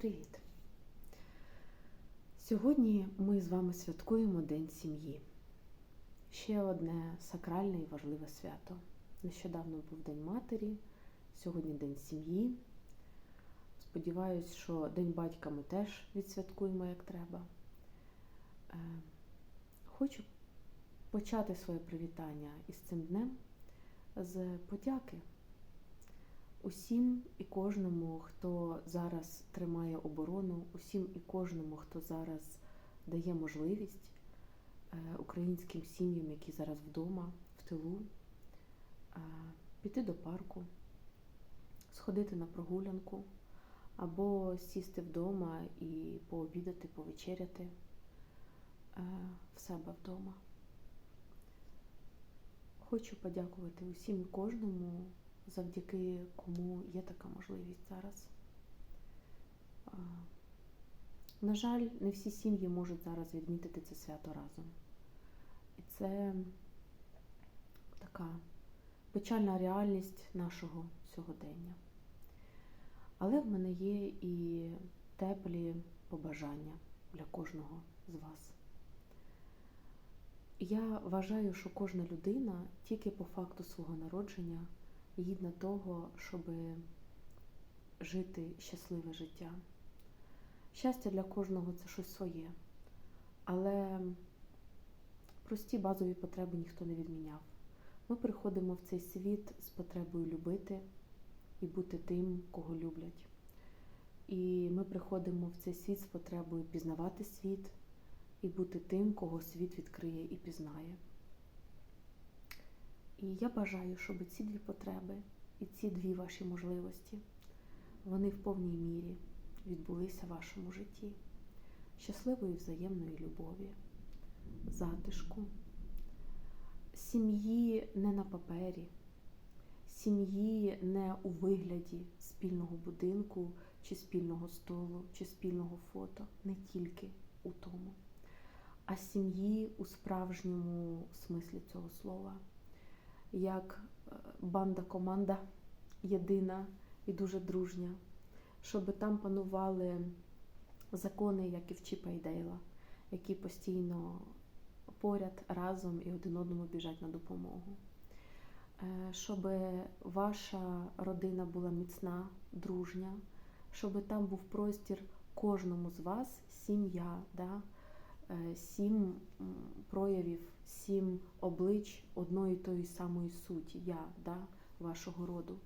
Привіт! Сьогодні ми з вами святкуємо День сім'ї. Ще одне сакральне і важливе свято. Нещодавно був День матері, сьогодні День сім'ї. Сподіваюсь, що День батька ми теж відсвяткуємо як треба. Е, Хочу почати своє привітання із цим днем з подяки усім і кожному, хто зараз тримає оборону, усім і кожному, хто зараз дає можливість е, українським сім'ям, які зараз вдома, в тилу, е, піти до парку, сходити на прогулянку або сісти вдома і пообідати, повечеряти е, в себе вдома. Хочу подякувати усім і кожному, завдяки кому є така можливість зараз. На жаль, не всі сім'ї можуть зараз відмітити це свято разом. І це така печальна реальність нашого сьогодення. Але в мене є і теплі побажання для кожного з вас. Я вважаю, що кожна людина тільки по факту свого народження гідна того, щоб жити щасливе життя. Щастя для кожного це щось своє, але прості базові потреби ніхто не відміняв. Ми приходимо в цей світ з потребою любити і бути тим, кого люблять. І ми приходимо в цей світ з потребою пізнавати світ і бути тим, кого світ відкриє і пізнає. І я бажаю, щоб ці дві потреби і ці дві ваші можливості, вони в повній мірі відбулися в вашому житті. Щасливої взаємної любові, затишку, сім'ї не на папері, сім'ї не у вигляді спільного будинку, чи спільного столу, чи спільного фото, не тільки у тому, а сім'ї у справжньому смислі цього слова як е, банда-команда єдина і дуже дружня, щоб там панували закони, як і в Чіпа і Дейла, які постійно поряд разом і один одному біжать на допомогу. Е, щоб ваша родина була міцна, дружня, щоб там був простір кожному з вас, сім'я. Да? Е, сім проявів, сім облич одної тої самої суті, я, да, вашого роду,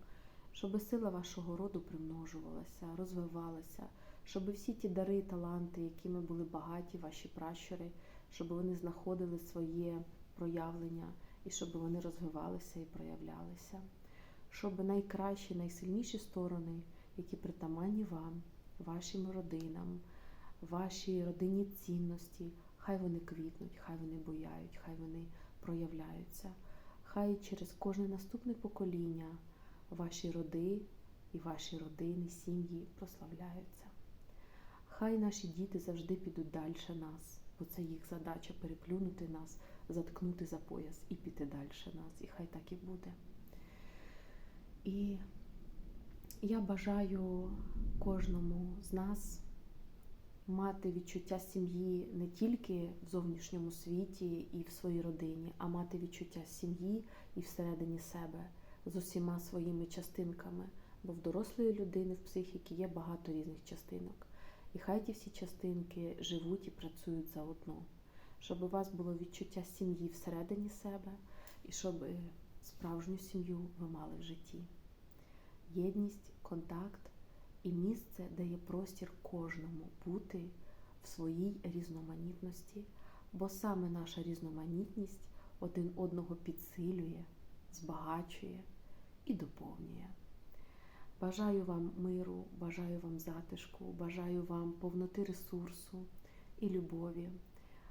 щоб сила вашого роду примножувалася, розвивалася, щоб всі ті дари таланти, якими були багаті ваші пращури, щоб вони знаходили своє проявлення і щоб вони розвивалися і проявлялися, щоб найкращі, найсильніші сторони, які притаманні вам, вашим родинам ваші родинні цінності, хай вони квітнуть, хай вони бояють, хай вони проявляються. Хай через кожне наступне покоління ваші роди і ваші родини, сім'ї прославляються. Хай наші діти завжди підуть далі нас, бо це їх задача переплюнути нас, заткнути за пояс і піти далі нас. І хай так і буде. І я бажаю кожному з нас мати відчуття сім'ї не тільки в зовнішньому світі і в своїй родині, а мати відчуття сім'ї і всередині себе з усіма своїми частинками. Бо в дорослої людини в психіки є багато різних частинок. І хай ті всі частинки живуть і працюють заодно, щоб у вас було відчуття сім'ї всередині себе, і щоб справжню сім'ю ви мали в житті. Єдність, контакт і місце, де є простір кожному бути в своїй різноманітності, бо саме наша різноманітність один одного підсилює, збагачує і доповнює. Бажаю вам миру, бажаю вам затишку, бажаю вам повноти ресурсу і любові,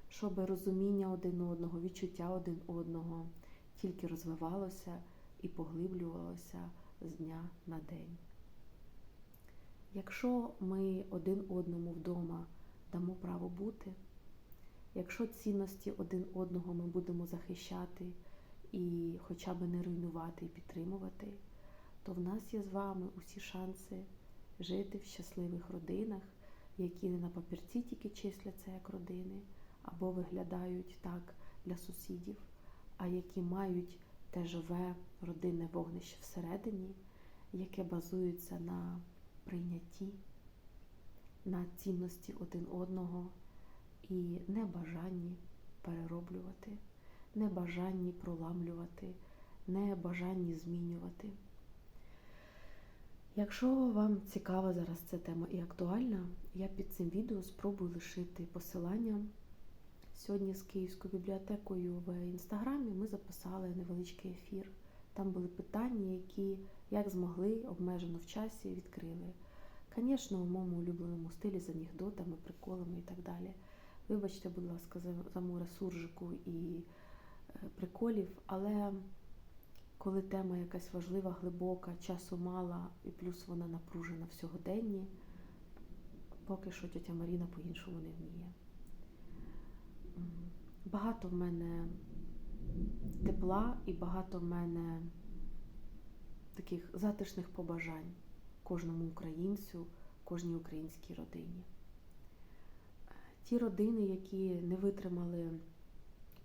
щоб розуміння один одного, відчуття один одного тільки розвивалося і поглиблювалося з дня на день. Якщо ми один одному вдома дамо право бути, якщо цінності один одного ми будемо захищати і хоча б не руйнувати і підтримувати, то в нас є з вами усі шанси жити в щасливих родинах, які не на папірці тільки числяться як родини, або виглядають так для сусідів, а які мають те живе родинне вогнище всередині, яке базується на прийнятті, на цінності один одного і небажанні перероблювати, небажанні проламлювати, небажанні змінювати. Якщо вам цікава зараз ця тема і актуальна, я під цим відео спробую лишити посилання. Сьогодні з Київською бібліотекою в інстаграмі ми записали невеличкий ефір. Там були питання, які як змогли обмежено в часі відкрили. Звісно, у моєму улюбленому стилі з анекдотами, приколами і так далі. Вибачте, будь ласка, за, море суржику і е, приколів, але коли тема якась важлива, глибока, часу мало, і плюс вона напружена в сьогоденні, поки що тетя Маріна по-іншому не вміє. Багато в мене тепла і багато в мене таких затишних побажань кожному українцю, кожній українській родині. Ті родини, які не витримали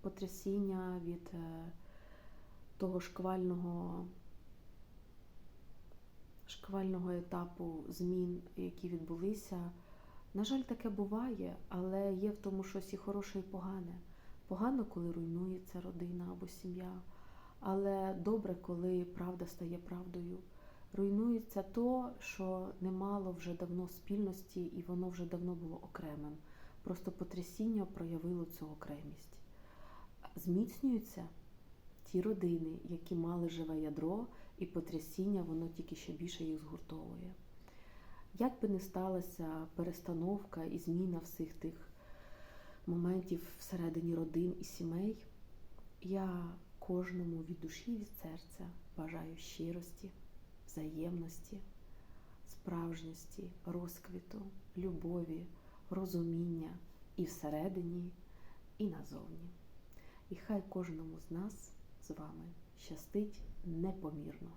потрясіння від е, того шквального, шквального етапу змін, які відбулися. На жаль, таке буває, але є в тому щось і хороше, і погане. Погано, коли руйнується родина або сім'я, але добре, коли правда стає правдою. Руйнується то, що не мало вже давно спільності, і воно вже давно було окремим. Просто потрясіння проявило цю окремість. Зміцнюються ті родини, які мали живе ядро, і потрясіння воно тільки ще більше їх згуртовує. Як би не сталася перестановка і зміна всіх тих моментів всередині родин і сімей, я кожному від душі і від серця бажаю щирості, взаємності, справжності, розквіту, любові, розуміння і всередині, і назовні. І хай кожному з нас з вами щастить непомірно.